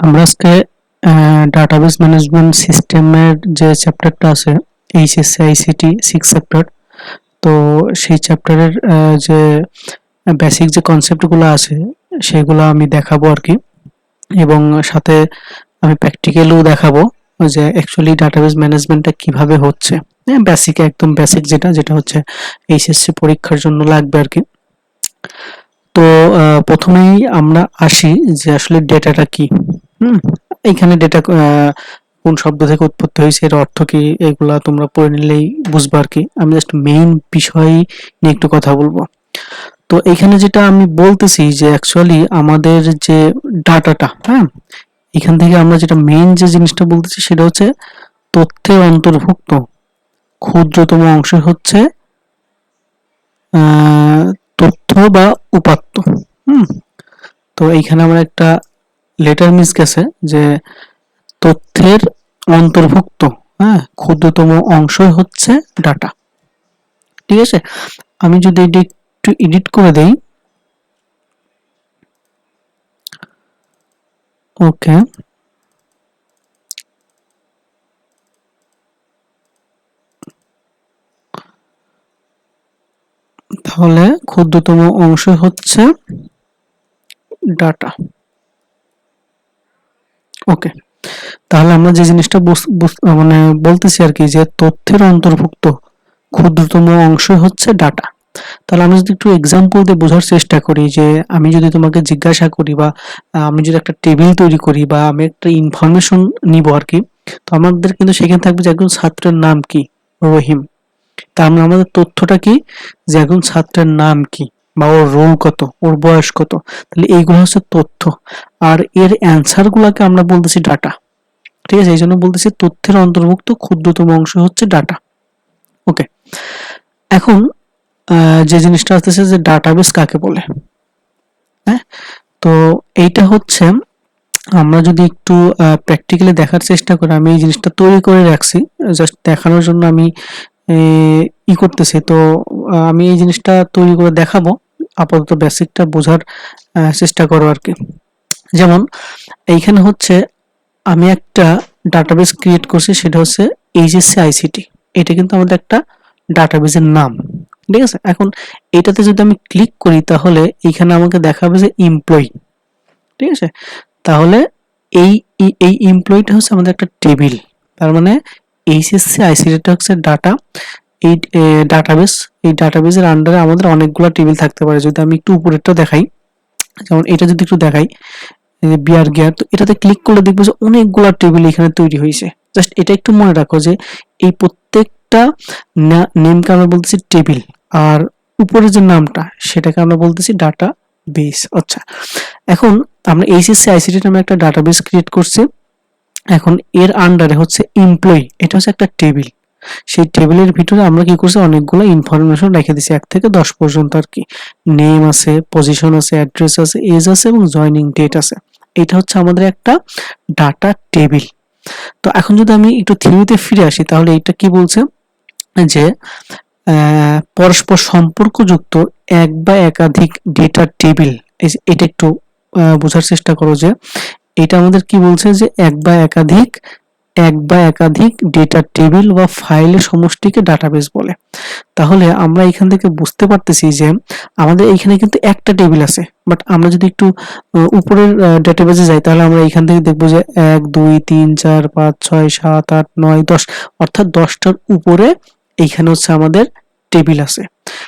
আমরা আজকে database management সিস্টেমের যে চ্যাপ্টারটা আছে এইচএসসি আইসিটি সিক্স চ্যাপ্টার তো সেই চ্যাপ্টারের যে বেসিক যে কনসেপ্টগুলো আছে, সেগুলো আমি দেখাবো আর কি। এবং সাথে আমি প্র্যাকটিক্যালও দেখাবো যে অ্যাকচুয়ালি ডাটাবেস ম্যানেজমেন্টটা কীভাবে হচ্ছে। হ্যাঁ বেসিক একদম বেসিক যেটা যেটা হচ্ছে এইচএসসি পরীক্ষার জন্য লাগবে আর কি। তো প্রথমেই আমরা আসি যে আসলে ডেটাটা কি। হুম? ডেটা কোন শব্দ থেকে উৎপত্তি হয়েছে, এর অর্থ কি, এগুলা তোমরা পড়ে নিলেই বুঝবা আর কি। আমি জাস্ট মেইন বিষয় নিয়ে একটু কথা বলব। তো এখানে যেটা আমি বলতেছি যে অ্যাকচুয়ালি আমাদের যে ডাটাটা হ্যাঁ? এখান থেকে আমরা যেটা মেইন যে জিনিসটা বলতেছি সেটা হচ্ছে তথ্যের অন্তর্ভুক্ত ক্ষুদ্রতম অংশ হচ্ছে তথ্য বা উপাত্ত। হুম? তো এইখানে আমরা একটা লেটার মিস গেছে যে তথ্যের অন্তর্ভুক্ত হ্যাঁ ক্ষুদ্রতম অংশই হচ্ছে ডাটা ঠিক আছে? আমি যদি এটি একটু এডিট করে দেই। ওকে তাহলে ক্ষুদ্রতম অংশ হচ্ছে ডাটা ওকে তাহলে আমরা যে জিনিসটা মানে বলতেছি আর কি যে তথ্যের অন্তর্ভুক্ত ক্ষুদ্রতম অংশ হচ্ছে ডাটা তাহলে আমি যদি একটু এক্সাম্পল দিয়ে বোঝার চেষ্টা করি যে আমি যদি তোমাকে জিজ্ঞাসা করি বা আমি যদি একটা টেবিল তৈরি করি বা আমি একটা ইনফরমেশন নিব আর কি, তো আমাদের কিন্তু সেখানে থাকবে যে একজন ছাত্রের নাম কি? রহিম। তা আমরা আমাদের তথ্যটা কি? যে একজন ছাত্রের নাম কি? বা ওর রোল কত? ওর বয়স কত? তাহলে এইগুলো হচ্ছে তথ্য। আর এর অ্যান্সার গুলাকে আমরা বলতেছি ডাটা ঠিক আছে? এই জন্য বলতেছি তথ্যের অন্তর্ভুক্ত ক্ষুদ্রতম অংশ হচ্ছে ডাটা ওকে এখন যে জিনিসটা আসতেছে যে ডাটাবেস কাকে বলে? হ্যাঁ? তো এইটা হচ্ছে, আমরা যদি একটু প্র্যাকটিক্যালি দেখার চেষ্টা করি আমি এই জিনিসটা তৈরি করে রাখছি জাস্ট দেখানোর জন্য আমি ই করতেছি। তো আমি এই জিনিসটা তৈরি করে দেখাবো। আপাতত বেসিকটা বোঝার চেষ্টা করো আর কি। যেমন, এইখানে হচ্ছে আমি একটা ডাটাবেস ক্রিয়েট করছি, সেটা হচ্ছে এইচএসসি আইসিটি এটা কিন্তু আমাদের একটা ডাটাবেসের নাম। ঠিক আছে? এখন এটাতে যদি আমি ক্লিক করি, তাহলে এইখানে আমাকে দেখাবে যে এমপ্লয়ি ঠিক আছে? তাহলে এই এই এমপ্লয়িটা হচ্ছে আমাদের একটা টেবিল তার মানে এইচএসসি আইসিডিটা হচ্ছে ডাটা এই ডাটাবেস এই ডাটাবেসের আন্ডারে আমাদের অনেকগুলো টেবিল থাকতে পারে। যদি আমি একটু উপরেরটা দেখাই, যেমন এটা যদি একটু দেখাই বিয়ার গিয়ার তো এটাতে ক্লিক করলে দেখব যে অনেকগুলো টেবিল এখানে তৈরি হয়েছে। জাস্ট এটা একটু মনে রাখো যে এই প্রত্যেকটা নেমকে আমরা বলতেছি টেবিল আর উপরে যে নামটা, সেটাকে আমরা বলতেছি ডাটা বেস আচ্ছা এখন আমরা এইচএসসি আইসিটি নামে একটা ডাটাবেস ক্রিয়েট করছি। এখন এর আন্ডারে হচ্ছে এমপ্লয়ি এটা হচ্ছে একটা টেবিল সেই টেবিলের ভিতরে আমরা কি করছি? অনেকগুলো ইনফরমেশন রেখে দিছি, এক থেকে দশ পর্যন্ত আর কি। নেম আছে পজিশন আছে অ্যাড্রেস আছে এজ আছে এবং জয়নিং ডেট আছে। এটা হচ্ছে আমাদের একটা ডাটা টেবিল তো এখন যদি আমি একটু থিওরিতে ফিরে আসি, তাহলে এটা কি বলছে? যে পরস্পর সম্পর্কযুক্ত এক বা একাধিক ডেটা টেবিল এটা একটু বোঝার চেষ্টা করো যে এটা আমাদের কি বলছে যে এক বা একাধিক, এক বা একাধিক ডেটা টেবিল বা ফাইলের সমষ্টিকে ডাটাবেস বলে। তাহলে আমরা এখান থেকে বুঝতে পারতেছি যে আমাদের এখানে কিন্তু একটা টেবিল আছে বাট আমরা যদি একটু উপরের ডেটাবেসে যাই, তাহলে আমরা এখান থেকে দেখব যে এক, দুই, তিন, চার, পাঁচ, ছয়, সাত, আট, নয়, দশ, অর্থাৎ দশটার উপরে এইখানে হচ্ছে আমাদের টেবিল আছে।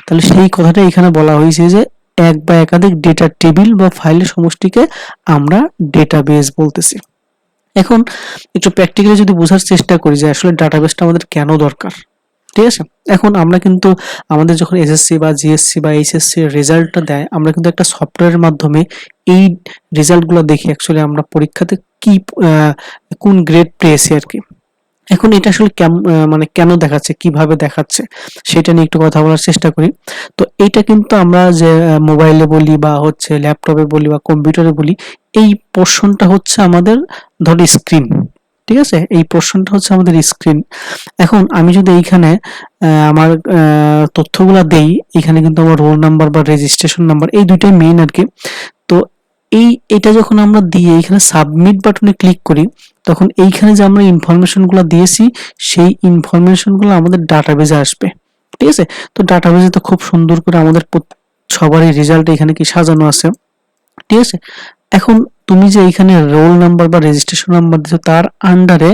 তাহলে সেই কথাটা এখানে বলা হয়েছে যে এক বা একাধিক ডেটা টেবিল বা ফাইলের সমষ্টিকে আমরা ডেটাবেস বলতেছি। এখন একটু প্র্যাকটিক্যালি যদি বোঝার চেষ্টা করি যে আসলে ডাটাবেসটা আমাদের কেন দরকার, ঠিক আছে? এখন আমরা কিন্তু আমাদের যখন এসএসসি বা জিএসসি বা এইচএসসি রেজাল্টটা দেয়, আমরা কিন্তু একটা সফটওয়্যারের মাধ্যমে এই রেজাল্টগুলো দেখি অ্যাকচুয়ালি আমরা পরীক্ষাতে কি কোন গ্রেড পেয়েছি আর কি। এখন এটা আসলে মানে কেন দেখাচ্ছে, কীভাবে দেখাচ্ছে, সেটা নিয়ে একটু কথা বলার চেষ্টা করি। তো এটা কিন্তু আমরা যে মোবাইলে বলি বা হচ্ছে ল্যাপটপে বলি বা কম্পিউটারে বলি, এই পোর্শনটা হচ্ছে আমাদের ধরো স্ক্রিন, ঠিক আছে? এই পোর্শনটা হচ্ছে আমাদের স্ক্রিন। এখন আমি যদি এইখানে আমার তথ্যগুলা দেই এখানে কিন্তু আমার রোল নাম্বার বা রেজিস্ট্রেশন নাম্বার, এই দুইটাই মেইন আর কি। তো এই, এটা যখন আমরা দিয়ে এখানে সাবমিট বাটনে ক্লিক করি তখন এইখানে যে আমরা ইনফরমেশনগুলো দিয়েছি, সেই ইনফরমেশনগুলো আমাদের ডাটাবেজে আসবে। ঠিক আছে? তো ডাটাবেজে তো খুব সুন্দর করে আমাদের সবারই রেজাল্ট এখানে কি সাজানো আছে। ঠিক আছে? এখন তুমি যে এখানে রোল নাম্বার বা রেজিস্ট্রেশন নাম্বার দিছো, তার আন্ডারে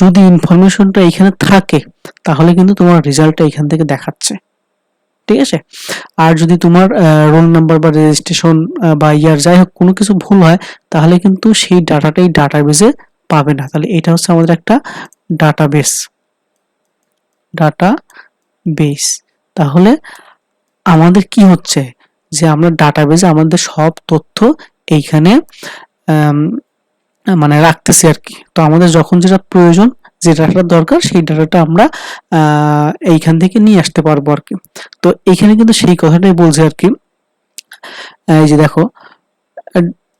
যদি ইনফরমেশনটা এখানে থাকে, তাহলে কিন্তু তোমার রেজাল্টটা এখান থেকে দেখাচ্ছে। ঠিক আছে? আর যদি তোমার রোল নাম্বার বা রেজিস্ট্রেশন বা ইয়ার যাই হোক কোনো কিছু ভুল হয়, তাহলে কিন্তু সেই ডাটাটাই ডাটাবেজে পাবে না। তাহলে এটা হচ্ছে আমাদের একটা ডাটাবেস ডাটা বেস তাহলে আমাদের কি হচ্ছে? যে আমরা ডাটাবেজে আমাদের সব তথ্য এইখানে মানে রাখতেছি আর কি। তো আমাদের যখন যেটা প্রয়োজন, যে ডাটাটা দরকার, সেই ডাটাটা আমরা এইখান থেকে নিয়ে আসতে পারব আর কি। তো এইখানে কিন্তু সেই কথাটাই বলছে আর কি। এই যে দেখো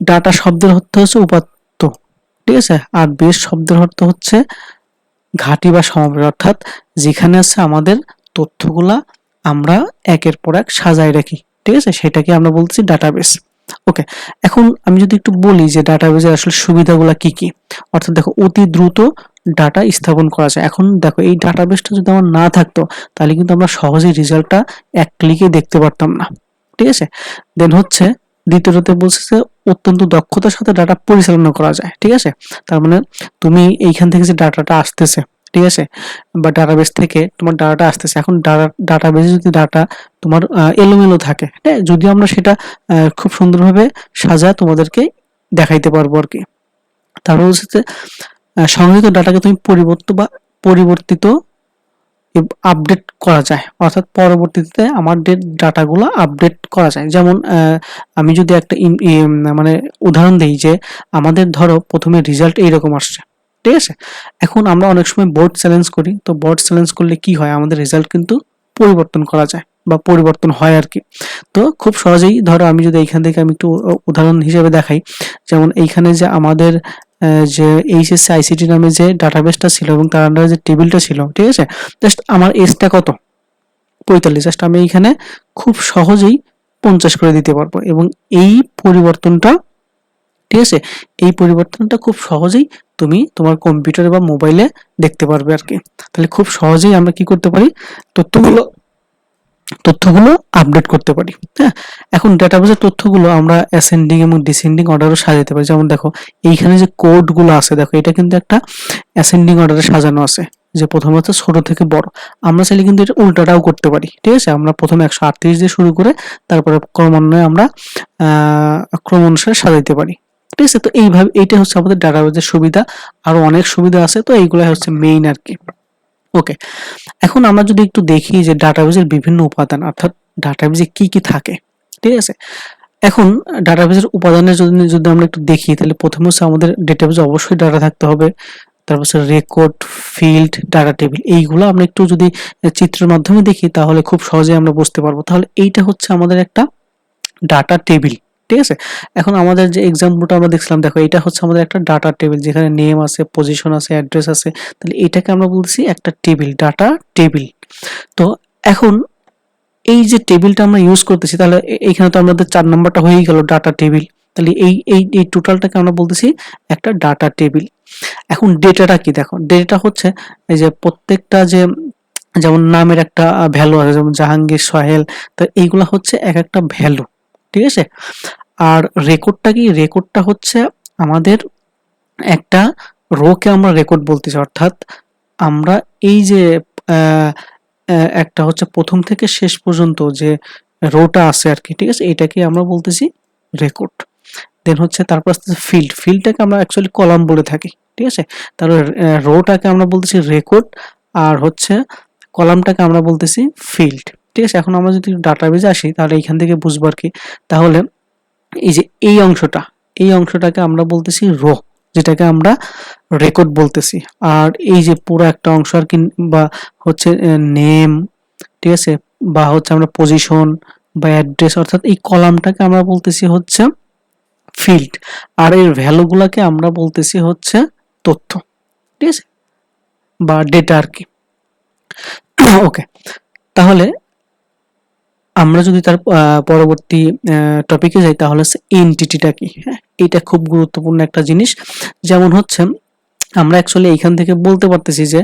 ডাটা শব্দের অর্থ হচ্ছে উপাত্ত ঠিক আছে? আর বেশ শব্দের অর্থ হচ্ছে ঘাঁটি বা সমাবেশ। অর্থাৎ যেখানে আছে আমাদের তথ্যগুলা আমরা একের পর এক সাজায় রাখি। ঠিক আছে? সেটাকে আমরা বলছি ডাটাবেস ওকে এখন আমি যদি একটু বলি যে ডাটাবেজের আসলে সুবিধাগুলো কি কি? অর্থাৎ দেখো, অতি দ্রুত ডাটা স্থাপন করা যায়। এখন দেখো, এই ডাটাবেসটা যদি আমার না থাকতো, তাহলে কিন্তু আমরা সহজেই রেজাল্টটা এক ক্লিকে দেখতে পারতাম না। ঠিক আছে? দেন হচ্ছে দ্বিতীয়তে বলছে যে অত্যন্ত দক্ষতার সাথে ডাটা পরিচালনা করা যায়, ঠিক আছে? তার মানে তুমি এইখান থেকে যে ডাটাটা আসতেছে, ঠিক আছে? বা ডাটাবেস থেকে তোমার ডাটাটা আসতেছে, এখন ডাটা ডাটাবেসে যদি ডাটা তোমার এলোমেলো থাকে হ্যাঁ? যদি আমরা সেটা খুব সুন্দরভাবে সাজা তোমাদেরকে দেখাইতে পারব আর কি। তারপর হচ্ছে সংগৃহীত ডাটাকে তুমি পরিবর্তন বা পরিবর্তিত আপডেট করা যায়। অর্থাৎ পরবর্তীতে আমার ডাটাগুলো আপডেট করা যায়। যেমন আমি যদি একটা মানে উদাহরণ দিই যে আমাদের ধরো প্রথমে রেজাল্ট এইরকম আসছে। ঠিক আছে? এখন আমরা অনেক সময় বোর্ড চ্যালেঞ্জ করি। তো বোর্ড চ্যালেঞ্জ করলে কি হয়? আমাদের রেজাল্ট কিন্তু পরিবর্তন করা যায় বা পরিবর্তন হয় আর কি তো খুব সহজেই ধরো আমি যদি এইখান থেকে আমি একটু উদাহরণ হিসেবে দেখাই। যেমন এইখানে যে আমাদের যে এইচএসসি আইসিটি নামে যে ডাটাবেসটা ছিল এবং তার আন্ডারে যে টেবিলটা ছিল, ঠিক আছে? জাস্ট আমার এজটা কত? পঁয়তাল্লিশ। জাস্ট আমি এইখানে খুব সহজেই পঞ্চাশ করে দিতে পারব এবং এই পরিবর্তনটা, ঠিক আছে? এই পরিবর্তনটা খুব সহজেই তুমি তোমার কম্পিউটারে বা মোবাইলে দেখতে পারবে আর কি। তাহলে খুব সহজেই আমরা কি করতে পারি? তথ্যগুলো তথ্যগুলো আপডেট করতে পারি হ্যাঁ? এখন ডেটাবেসের তথ্যগুলো আমরা অ্যাসেন্ডিং এবং ডিসেন্ডিং অর্ডারও সাজাতে পারি। যেমন দেখো, এইখানে যে কোডগুলো আছে, দেখো, এটা কিন্তু একটা অ্যাসেন্ডিং অর্ডারে সাজানো আছে, যে প্রথমত ছোট থেকে বড়। আমরা চাইলে কিন্তু এটা উল্টাটাও করতে পারি, ঠিক আছে? আমরা প্রথমে একশো আটত্রিশ দিয়ে শুরু করে তারপরে ক্রমান্বয়ে আমরা ক্রম অনুসারে সাজাইতে পারি, ঠিক আছে? তো এইভাবে, এইটা হচ্ছে আমাদের ডাটাবেজের সুবিধা। আরও অনেক সুবিধা আছে, তো এইগুলাই হচ্ছে মেইন আর কি। ওকে এখন আমরা যদি একটু দেখি যে ডাটাবেজের বিভিন্ন উপাদান, অর্থাৎ ডাটাবেজে কি কি থাকে, ঠিক আছে? এখন ডাটাবেজের উপাদানের যদি যদি আমরা একটু দেখি, তাহলে প্রথমে হচ্ছে আমাদের ডেটাবেজে অবশ্যই ডাটা থাকতে হবে, তারপর হচ্ছে রেকর্ড ফিল্ড ডাটা টেবিল এইগুলো আমরা একটু যদি চিত্রের মাধ্যমে দেখি, তাহলে খুব সহজে আমরা বুঝতে পারব। তাহলে এইটা হচ্ছে আমাদের একটা ডাটা টেবিল ঠিক আছে? এখন আমাদের যে এক্সাম্পলটা আমরা দেখছিলাম, দেখো এটা হচ্ছে আমাদের একটা ডাটা টেবিল যেখানে নেম আছে পজিশন আছে অ্যাড্রেস আছে। তাহলে এটাকে আমরা বলছি একটা টেবিল ডাটা টেবিল তো এখন এই যে টেবিলটা আমরা ইউজ করতেছি, তাহলে এ- এইখানে তো আমাদের চার নাম্বারটা হয়েই গেল ডাটা টেবিল তাহলে এই এই এই টোটালটাকে আমরা বলতেছি একটা ডাটা টেবিল এখন ডেটাটা কি? দেখো ডেটা হচ্ছে এই যে প্রত্যেকটা যে, যেমন নামের একটা ভ্যালু আছে, যেমন জাহাঙ্গীর, সোহেল, তো এইগুলা হচ্ছে এক একটা ভ্যালু ঠিক আছে? আর রেকর্ডটা কি? রেকর্ডটা হচ্ছে আমাদের একটা রোকে আমরা রেকর্ড বলতেছি অর্থাৎ আমরা এই যে একটা হচ্ছে প্রথম থেকে শেষ পর্যন্ত যে রোটা আছে আর কি, ঠিক আছে? এটাকে আমরা বলতেছি রেকর্ড দেন হচ্ছে তারপর আসতেছে ফিল্ড ফিল্ডটাকে আমরা অ্যাকচুয়ালি কলাম বলে থাকি, ঠিক আছে? তাহলে রোটাকে আমরা বলতেছি রেকর্ড আর হচ্ছে কলামটাকে আমরা বলতেছি ফিল্ড ঠিক আছে? এখন আমরা যদি ডাটাবেজে আসি, তাহলে এইখান থেকে বুঝব আর কি। তাহলে এই যে এই অংশটা, এই অংশটাকে আমরা বলতেছি রো, যেটাকে আমরা রেকর্ড বলতেছি। আর এই যে পুরো একটা অংশ আর কি, বা হচ্ছে নেম ঠিক আছে? বা হচ্ছে আমরা পজিশন বা অ্যাড্রেস অর্থাৎ এই কলামটাকে আমরা বলতেছি হচ্ছে ফিল্ড আর এর ভ্যালুগুলোকে আমরা বলতেছি হচ্ছে তথ্য, ঠিক আছে? বা ডেটা আর কি। ওকে তাহলে আমরা যদি তার পরবর্তী টপিকে যাই, তাহলে হচ্ছে এনটিটিটা কি? হ্যাঁ এটা খুব গুরুত্বপূর্ণ একটা জিনিস। যেমন হচ্ছে, আমরা অ্যাকচুয়ালি এইখান থেকে বলতে পারতেছি যে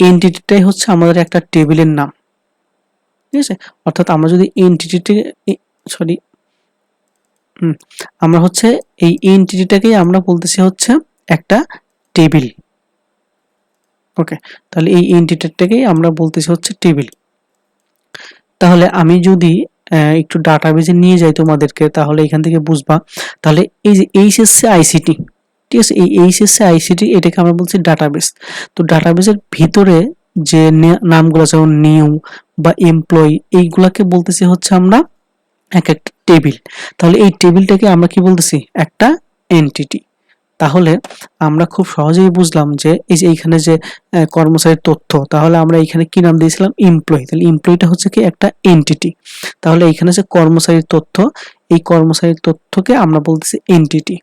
এনটিটিটাই হচ্ছে আমাদের একটা টেবিলের নাম। ঠিক আছে? অর্থাৎ আমরা যদি এনটিটিটি সরি হুম, আমরা হচ্ছে এই এনটিটিটাকেই আমরা বলতেছি হচ্ছে একটা টেবিল ওকে তাহলে এই এনটিটিটাকেই আমরা বলতেছি হচ্ছে টেবিল তাহলে আমি যদি একটু ডাটাবেজে নিয়ে যাই তোমাদেরকে, তাহলে এখান থেকে বুঝবা। তাহলে এই যে এইচএসসি আইসিটি, ঠিক আছে? এই এইচএসসি আইসিটি, এটাকে আমরা বলছি ডাটাবেস তো ডাটাবেসের ভিতরে যে নামগুলো যেমন নিউ বা এমপ্লয়ি, এইগুলাকে বলতেছি হচ্ছে আমরা এক একটা টেবিল। তাহলে এই টেবিলটাকে আমরা কি বলতেছি? একটা এন্টিটি। তাহলে আমরা খুব সহজেই বুঝলাম যে এই যে এইখানে যে কর্মচারীর তথ্য, তাহলে আমরা এখানে কি নাম দিয়েছিলাম? এমপ্লয়ি তাহলে এমপ্লয়িটা হচ্ছে কি একটা এন্টিটি তাহলে এখানে যে কর্মচারীর তথ্য, এই কর্মচারীর তথ্যকে আমরা বলতেছি এন্টিটি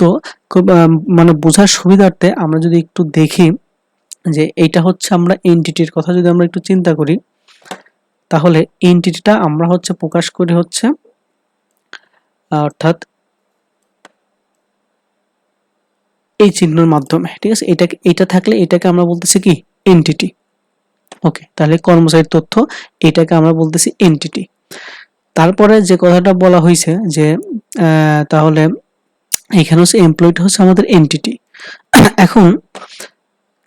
তো খুব মানে বোঝার সুবিধার্থে আমরা যদি একটু দেখি যে এইটা হচ্ছে আমরা এন্টিটির কথা যদি আমরা একটু চিন্তা করি, তাহলে এন্টিটিটা আমরা হচ্ছে প্রকাশ করি হচ্ছে অর্থাৎ এই চিহ্নের মাধ্যমে, ঠিক আছে? এটাকে, এটা থাকলে এটাকে আমরা বলতেছি কি? এন্টিটি ওকে তাহলে কর্মচারীর তথ্য, এটাকে আমরা বলতেছি এন্টিটি তারপরে যে কথাটা বলা হয়েছে যে তাহলে এখানে হচ্ছে এমপ্লয়িটা হচ্ছে আমাদের এন্টিটি এখন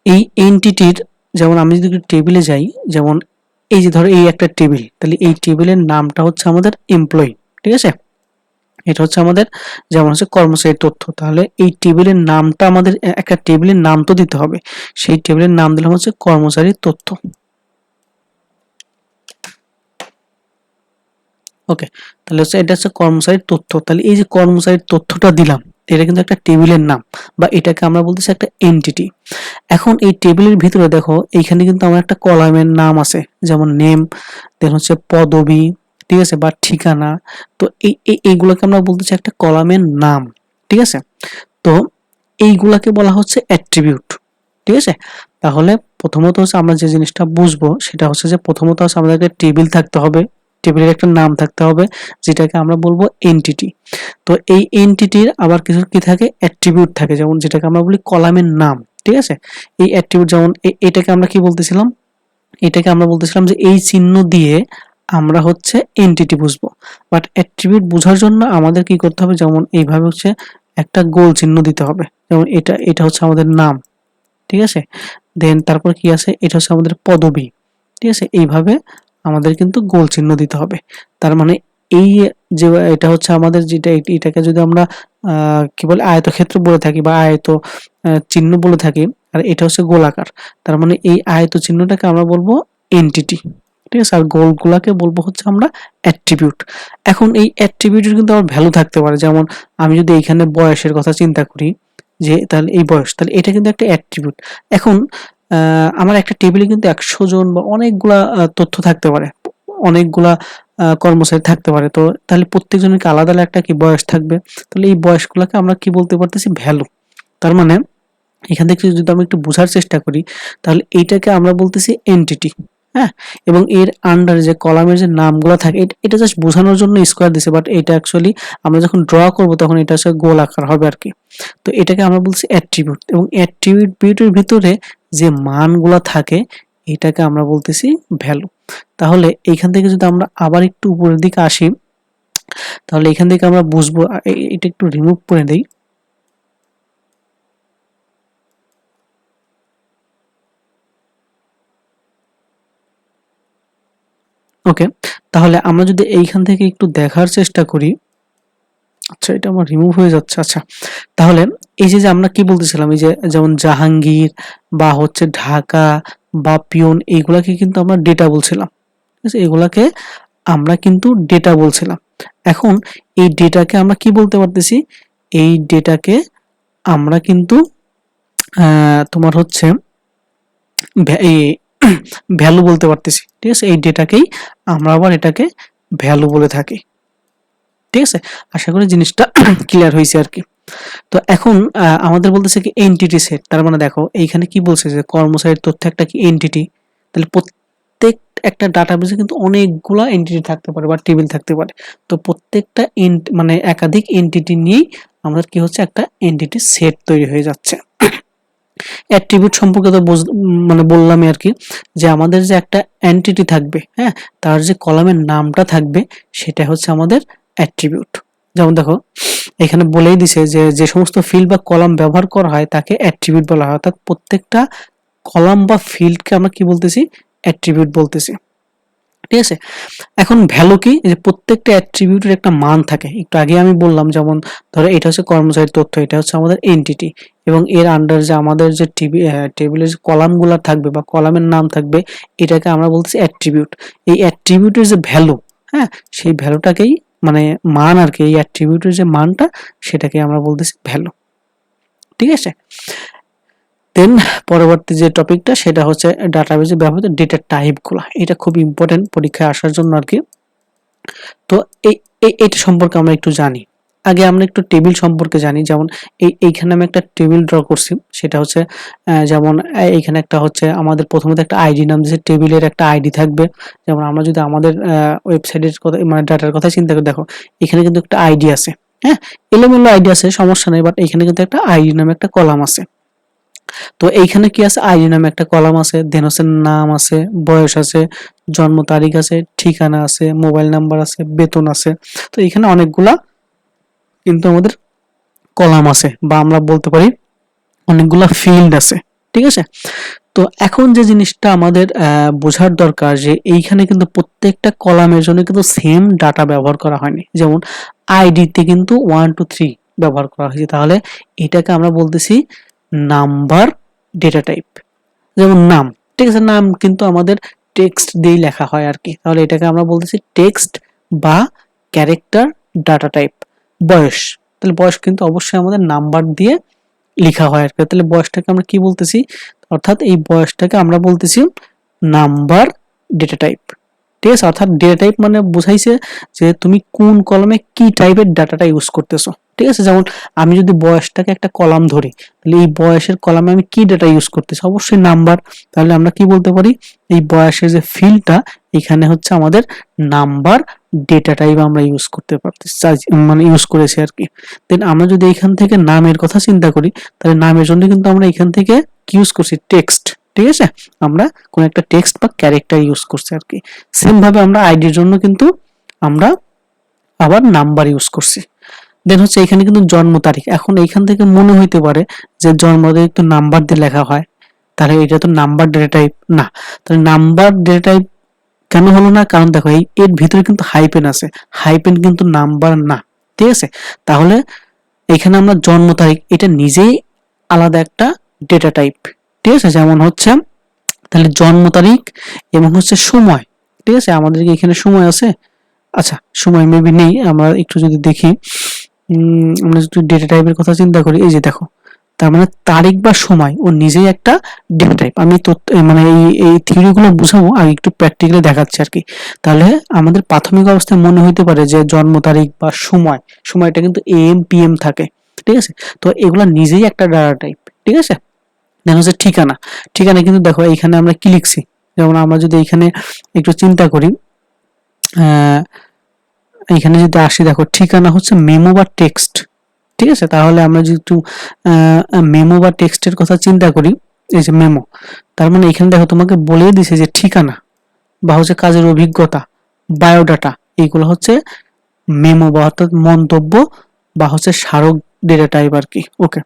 এই এন্টিটির যেমন আমি যদি টেবিলে যাই, যেমন এই যে ধরো এই একটা টেবিল তাহলে এই টেবিলের নামটা হচ্ছে আমাদের এমপ্লয়ি ঠিক আছে? এটা হচ্ছে আমাদের যেমন হচ্ছে কর্মচারীর তথ্য। তাহলে এই টেবিলের নামটা আমাদের একটা টেবিলের নাম তো দিতে হবে। সেই টেবিলের নাম দিলাম হচ্ছে কর্মচারীর তথ্য। ওকে, তাহলে হচ্ছে এটা হচ্ছে কর্মচারীর তথ্য। তাহলে এই যে কর্মচারীর তথ্যটা দিলাম, এটা কিন্তু একটা টেবিলের নাম বা এটাকে আমরা বলতেছি একটা এন্টিটি এখন এই টেবিলের ভিতরে দেখো, এইখানে কিন্তু আমার একটা কলামের নাম আছে, যেমন নেম দেন হচ্ছে পদবি ঠিক আছে, বা ঠিকানা, তো এই, এই- এইগুলোকে আমরা বলতেছি একটা কলামের নাম, ঠিক আছে? তো এইগুলাকে বলা হচ্ছে অ্যাট্রিবিউট ঠিক আছে? তাহলে প্রথমত হচ্ছে আমরা যে জিনিসটা বুঝব, সেটা হচ্ছে যে প্রথমত হচ্ছে আমাদেরকে টেবিল থাকতে হবে টেবিলের একটা নাম থাকতে হবে, যেটাকে আমরা বলব এনটিটি তো এই এনটিটির আবার কিছু কি থাকে? অ্যাট্রিবিউট থাকে, যেমন যেটাকে আমরা বলি কলামের নাম, ঠিক আছে? এই অ্যাট্রিবিউট যেমন এটাকে আমরা কি বলতেছিলাম? এটাকে আমরা বলতেছিলাম যে এই চিহ্ন দিয়ে আমরা হচ্ছে এন্টিটি বুঝব। বাট অ্যাট্রিবিউট বোঝার জন্য আমাদের কি করতে হবে? যেমন এইভাবে হচ্ছে একটা গোল চিহ্ন দিতে হবে। যেমন এটা এটা হচ্ছে আমাদের নাম, ঠিক আছে? দেন তারপর কি আছে? এটা হচ্ছে আমাদের পদবি, ঠিক আছে? এইভাবে আমাদের কিন্তু গোল চিহ্ন দিতে হবে। তার মানে এই যে এটা হচ্ছে আমাদের যেটা, এটাকে যদি আমরা কি বলে, আয়তক্ষেত্র বলে থাকি বা আয়ত চিহ্ন বলে থাকি, আর এটা হচ্ছে গোলাকার। তার মানে এই আয়ত চিহ্নটাকে আমরা বলব এন্টিটি আছে আর গোলগুলাকে বলব হচ্ছে আমরা অ্যাট্রিবিউট এখন এই অ্যাট্রিবিউটের কিন্তু আমার ভ্যালু থাকতে পারে। যেমন আমি যদি এইখানে বয়সের কথা চিন্তা করি, যে তাহলে এই বয়স, তাহলে এটা কিন্তু একটা অ্যাট্রিবিউট এখন আমার একটা টেবিলে কিন্তু একশো জন বা অনেকগুলা তথ্য থাকতে পারে। অনেকগুলা কর্মচারী থাকতে পারে। তো তাহলে প্রত্যেকজনের কি আলাদা আলাদা একটা কি বয়স থাকবে? তাহলে এই বয়সগুলোকে আমরা কি বলতে পারতেছি? ভ্যালু তার মানে এখান থেকে যদি আমি একটু বোঝার চেষ্টা করি, তাহলে এইটাকে আমরা বলতেছি এন্টিটি হ্যাঁ এবং এর আন্ডার যে কলামের যে নামগুলো থাকে এটা- জাস্ট বোঝানোর জন্য স্কোয়ার দিছে বাট এটা অ্যাকচুয়ালি আমরা যখন ড্র করব তখন এটা হচ্ছে গোল আকার হবে আর কি। তো এটাকে আমরা বলছি অ্যাট্রিবিউট এবং অ্যাট্রিবিউটের ভিতরে যে মানগুলো থাকে, এটাকে আমরা বলতেছি ভ্যালু তাহলে এইখান থেকে যদি আমরা আবার একটু উপরের দিকে আসি, তাহলে এখান থেকে আমরা বুঝব এটা একটু রিমুভ করে দেই। ওকে তাহলে আমরা যদি এইখান থেকে একটু দেখার চেষ্টা করি। আচ্ছা এটা আমার রিমুভ হয়ে যাচ্ছে। আচ্ছা তাহলে এই যে আমরা কি বলতেছিলাম, এই যে, যেমন জাহাঙ্গীর বা হচ্ছে ঢাকা বা পিয়ন, এইগুলাকে কিন্তু আমরা ডেটা বলছিলাম। ঠিক আছে, এগুলাকে আমরা কিন্তু ডেটা বলছিলাম। এখন এই ডেটাকে আমরা কি বলতে পারতেছি? এই ডেটাকে আমরা কিন্তু তোমার হচ্ছে ভ্যালু বলতে পারতেছি। ঠিক আছে? এই ডেটাকেই আমরা আবার এটাকে ভ্যালু বলে থাকি। ঠিক আছে? আশা করি জিনিসটা ক্লিয়ার হয়েছে আর কি। তো এখন আমাদের বলতেছে কি এনটিটি সেট তার মানে দেখো, এইখানে কি বলছে যে কর্মচারীর তথ্য একটা কি এনটিটি তাহলে প্রত্যেক একটা ডাটাবেসে কিন্তু অনেকগুলা এনটিটি থাকতে পারে বা টেবিল থাকতে পারে। তো প্রত্যেকটা মানে একাধিক এনটিটি নিয়েই আমাদের কি হচ্ছে? একটা এনটিটি সেট তৈরি হয়ে যাচ্ছে। অ্যাট্রিবিউট সম্পর্কে তো মানে বললামই আর কি, যে আমাদের যে একটা অ্যান্টিটি থাকবে হ্যাঁ তার যে কলামের নামটা থাকবে, সেটা হচ্ছে আমাদের অ্যাট্রিবিউট যেমন দেখো, এখানে বলেই দিছে যে যে সমস্ত ফিল্ড বা কলাম ব্যবহার করা হয়, তাকে অ্যাট্রিবিউট বলা হয়। অর্থাৎ প্রত্যেকটা কলাম বা ফিল্ডকে আমরা কি বলতেছি? অ্যাট্রিবিউট বলতেছি। ঠিক আছে? এখন ভ্যালু কি? যে প্রত্যেকটা অ্যাট্রিবিউটের একটা মান থাকে। একটু আগে আমি বললাম, যেমন ধরো এটা হচ্ছে কর্মচারীর তথ্য, এটা হচ্ছে আমাদের এনটিটি এবং এর আন্ডার যে আমাদের যে টিভি টেবিলের যে কলামগুলো থাকবে বা কলামের নাম থাকবে, এটাকে আমরা বলতেছি অ্যাট্রিবিউট এই অ্যাট্রিবিউটের যে ভ্যালু হ্যাঁ সেই ভ্যালুটাকেই মানে মান আর কি, এই অ্যাট্রিবিউটের যে মানটা, সেটাকে আমরা বলতেছি ভ্যালু ঠিক আছে? দেন পরবর্তী যে টপিকটা, সেটা হচ্ছে ডাটাবেজে ব্যবহৃত ডেটা টাইপগুলো এটা খুব ইম্পর্টেন্ট পরীক্ষায় আসার জন্য আর কি। তো এই এটা সম্পর্কে আমরা একটু জানি। আগে আমরা একটু টেবিল সম্পর্কে জানি। যেমন এই, এইখানে আমি একটা টেবিল ড্র করছি। সেটা হচ্ছে যেমন এইখানে একটা হচ্ছে আমাদের প্রথমত একটা আইডি নাম দিয়েছে। টেবিলের একটা আইডি থাকবে। যেমন আমরা যদি আমাদের ওয়েবসাইটের কথা মানে ডাটার কথা চিন্তা করে, দেখো, এখানে কিন্তু একটা আইডি আছে। হ্যাঁ এলোমেলো আইডি আছে, সমস্যা নেই। বাট এখানে কিন্তু একটা আইডি নামে একটা কলাম আছে। তো এইখানে কি আছে? আইডি নামে একটা কলাম আছে দেন হচ্ছে নাম আছে, বয়স আছে, জন্ম তারিখ আছে, ঠিকানা আছে, মোবাইল নাম্বার আছে, বেতন আছে। তো এখানে অনেকগুলা কিন্তু আমাদের কলাম আছে বা আমরা বলতে পারি অনেকগুলা ফিল্ড আছে, ঠিক আছে? তো এখন যে জিনিসটা আমাদের বোঝার দরকার যে এইখানে কিন্তু প্রত্যেকটা কলামের জন্য কিন্তু সেম ডাটা ব্যবহার করা হয়নি। যেমন আইডিতে কিন্তু ওয়ান টু থ্রি ব্যবহার করা হয়েছে। তাহলে এটাকে আমরা বলতেছি নাম্বার ডেটা টাইপ যেমন নাম। ঠিক আছে, নাম কিন্তু আমাদের টেক্সট দিয়েই লেখা হয় আর কি। তাহলে এটাকে আমরা বলতেছি টেক্সট বা ক্যারেক্টার ডাটা টাইপ বয়স। তাহলে বয়স কিন্তু অবশ্যই আমাদের নাম্বার দিয়ে লেখা হয় আর কি। তাহলে বয়সটাকে আমরা কি বলতেছি? অর্থাৎ এই বয়সটাকে আমরা বলতেছি নাম্বার ডেটা টাইপ ঠিক আছে, অর্থাৎ ডেটা টাইপ মানে বুঝাইছে যে তুমি কোন কলমে কি টাইপের ডাটাটা ইউজ করতেছো। ঠিক আছে? যেমন আমি যদি বয়সটাকে একটা কলাম ধরি, তাহলে এই বয়সের কলামে আমি কি ডেটা ইউজ করতেছি? অবশ্যই নাম্বার তাহলে আমরা কি বলতে পারি? এই বয়সের যে ফিল্ডটা এখানে হচ্ছে আমাদের নাম্বার ডেটা টাইপ আমরা ইউজ করতে পারতেছি মানে ইউজ করেছি আর কি। দেন আমরা যদি এখান থেকে নামের কথা চিন্তা করি, তাহলে নামের জন্য কিন্তু আমরা এখান থেকে কি ইউজ করছি? টেক্সট ঠিক আছে? আমরা কোন একটা টেক্সট বা ক্যারেক্টার ইউজ করছি আর কি। সেম ভাবে আমরা আইডির জন্য কিন্তু আমরা আবার নাম্বার ইউজ করছি। দেন হচ্ছে এখানে কিন্তু জন্ম তারিখ। এখন এইখান থেকে মনে হইতে পারে যে জন্ম তারিখ তো নাম্বার দিয়ে লেখা হয়। তাহলে এটা তো নাম্বার ডেটা টাইপ না। তাহলে নাম্বার ডেটা টাইপ কেন হলো না? কারণ দেখো এই, এর ভিতরে কিন্তু হাইপেন আছে। হাইপেন কিন্তু নাম্বার না। ঠিক আছে? তাহলে এখানে আমরা জন্ম তারিখ, এটা নিজেই আলাদা একটা ডেটা টাইপ ঠিক আছে? যেমন হচ্ছে, তাহলে জন্ম তারিখ এবং হচ্ছে সময়। ঠিক আছে? আমাদের কি এখানে সময় আছে? আচ্ছা সময় মেবি নেই। আমরা একটু যদি দেখি। আমরা যদি ডেটা টাইপের কথা চিন্তা করি, এই যে দেখো, তার মানে তারিখ বা সময়, ও নিজেই একটা ডেটা টাইপ আমি মানে এই এই থিওরিগুলো বুঝাবো আর একটু প্র্যাকটিক্যালি দেখাচ্ছি আর কি। তাহলে আমাদের প্রাথমিক অবস্থায় মনে হইতে পারে যে জন্ম তারিখ বা সময়, সময়টা কিন্তু এম পি এম থাকে, ঠিক আছে? তো এগুলো নিজেই একটা ডাটা টাইপ ঠিক আছে? দেন হচ্ছে ঠিকানা। ঠিকানা কিন্তু দেখো, এইখানে আমরা কি লিখছি? যেমন আমরা যদি এইখানে একটু চিন্তা করি এইখানে যদি আসি, দেখো ঠিকানা হচ্ছে মেমো বা টেক্সট ঠিক আছে? তাহলে আমরা যদি একটু মেমো বা টেক্সটের কথা চিন্তা করি, এই যে মেমো তার মানে এখানে দেখো তোমাকে বলে দিছে যে ঠিকানা বা হচ্ছে কাজের অভিজ্ঞতা বায়োডাটা এইগুলো হচ্ছে মেমো বা অর্থাৎ মন্তব্য বা হচ্ছে স্মারক ডেটা টাইপ আর কি okay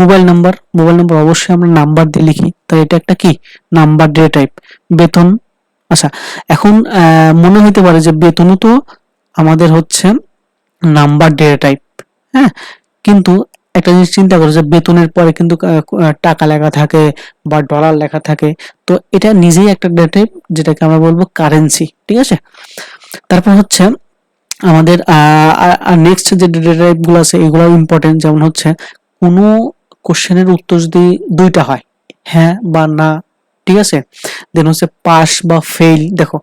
mobile number mobile number অবশ্যই আমরা নাম্বার দিয়ে লিখি, তাই এটা একটা কি? নাম্বার ডেটা টাইপ বেতন আচ্ছা এখন মনে হইতে পারে যে বেতনও তো আমাদের হচ্ছে নাম্বার ডেটা টাইপ হ্যাঁ? কিন্তু একটা জিনিস চিন্তা করো যে বেতনের পরে কিন্তু টাকা লেখা থাকে বা ডলার লেখা থাকে, তো এটা নিজেই একটা ডেটা টাইপ যেটাকে আমরা বলব কারেন্সি ঠিক আছে? তারপর হচ্ছে আমাদের নেক্সট যে ডেটা টাইপগুলো আছে এগুলো ইম্পর্টেন্ট যেমন হচ্ছে কোনো কোশ্চেনের উত্তর যদি দুইটা হয় হ্যাঁ বা না ঠিক আছে? দেন হচ্ছে পাস বা ফেল দেখো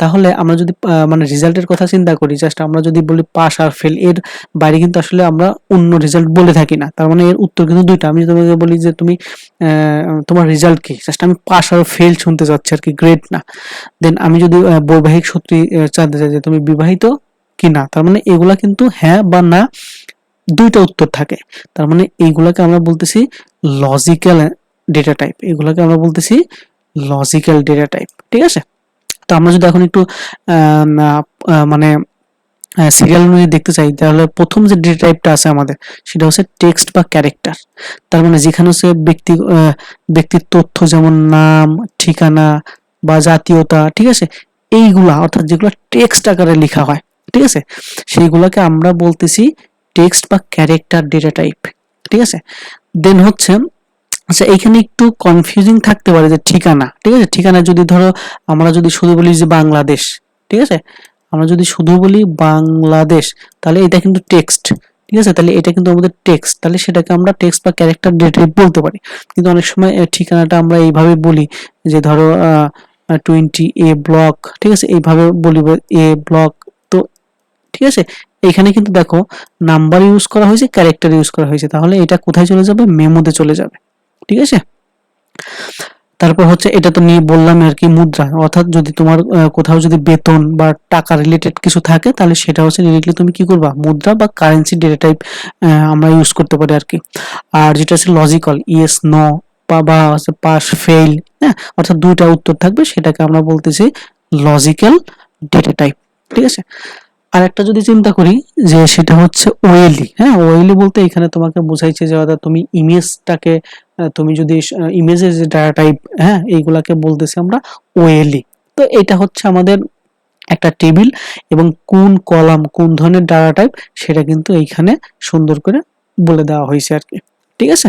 তাহলে আমরা যদি মানে রেজাল্টের কথা চিন্তা করি জাস্ট আমরা যদি বলি পাস আর ফেল এর বাইরে কিন্তু আসলে আমরা অন্য রেজাল্ট বলে থাকি না। তার মানে এর উত্তর কিন্তু দুইটা। আমি তোমাকে বলি যে তুমি তোমার রেজাল্ট কি? জাস্ট আমি পাস আর ফেল শুনতে চাচ্ছি আর কি গ্রেড না। দেন আমি যদি বৈবাহিক আহ, জানতে চাই যে তুমি বিবাহিত কি না? তার মানে এগুলা কিন্তু হ্যাঁ বা না দুইটা উত্তর থাকে। তার মানে এইগুলাকে আমরা বলতেছি লজিক্যাল ডেটা টাইপ এগুলোকে আমরা বলতেছি লজিক্যাল ডেটা টাইপ ঠিক আছে? তো আমরা যদি এখন একটু মানে সিরিয়াল অনুযায়ী দেখতে চাই, তাহলে প্রথম যে ডেটা টাইপটা আছে আমাদের, সেটা হচ্ছে টেক্সট বা ক্যারেক্টার তার মানে যেখানে হচ্ছে ব্যক্তি ব্যক্তির তথ্য যেমন নাম, ঠিকানা বা জাতীয়তা, ঠিক আছে? এইগুলা, অর্থাৎ যেগুলো টেক্সট আকারে লেখা হয়, ঠিক আছে? সেইগুলোকে আমরা বলতেছি টেক্সট বা ক্যারেক্টার ডেটা টাইপ ঠিক আছে? দেন হচ্ছে আচ্ছা এখানে একটু কনফিউজিং থাকতে পারে যে ঠিকানা, ঠিক আছে? ঠিকানা যদি ধরো, আমরা যদি শুধু বলি যে বাংলাদেশ, ঠিক আছে? আমরা যদি শুধু বলি বাংলাদেশ, তাহলে এটা কিন্তু টেক্সট ঠিক আছে? তাহলে এটা কিন্তু আমাদের টেক্সট তাহলে সেটাকে আমরা টেক্সট বা ক্যারেক্টার ডেটা বলতে পারি। কিন্তু অনেক সময় ঠিকানাটা আমরা এইভাবে বলি যে ধরো টোয়েন্টি এ ব্লক ঠিক আছে? এইভাবে বলি এ ব্লক তো, ঠিক আছে? এখানে কিন্তু দেখো নাম্বার ইউজ করা হয়েছে ক্যারেক্টার ইউজ করা হয়েছে। তাহলে এটা কোথায় চলে যাবে? মেমোতে চলে যাবে। ঠিক আছে? তারপর হচ্ছে এটা তো নিয়ে বললাম আর কি মুদ্রা। অর্থাৎ যদি তোমার কোথাও যদি বেতন বা টাকা রিলেটেড কিছু থাকে, তাহলে সেটা হচ্ছে ডিরেক্টলি তুমি কি করবা? মুদ্রা বা কারেন্সি ডেটা টাইপ আমরা ইউজ করতে পারি আর কি। আর যেটা আছে লজিক্যাল ইয়েস নো বা হচ্ছে পাস ফেল হ্যাঁ? অর্থাৎ দুইটা উত্তর থাকবে, সেটাকে আমরা বলতেছি লজিক্যাল ডেটা টাইপ ঠিক আছে? আর একটা যদি চিন্তা করি, যে সেটা হচ্ছে ওয়েলি হ্যাঁ? ওয়েলি বলতে এখানে তোমাকে বোঝাইছে যে, অর্থাৎ তুমি ইমেজটাকে তুমি যদি ইমেজের যে ডাটা টাইপ হ্যাঁ এইগুলাকে বলতেছি আমরা ওয়েলি তো এটা হচ্ছে আমাদের একটা টেবিল এবং কোন কলাম কোন ধরনের ডাটা টাইপ সেটা কিন্তু এইখানে সুন্দর করে বলে দেওয়া হয়েছে আর কি। ঠিক আছে?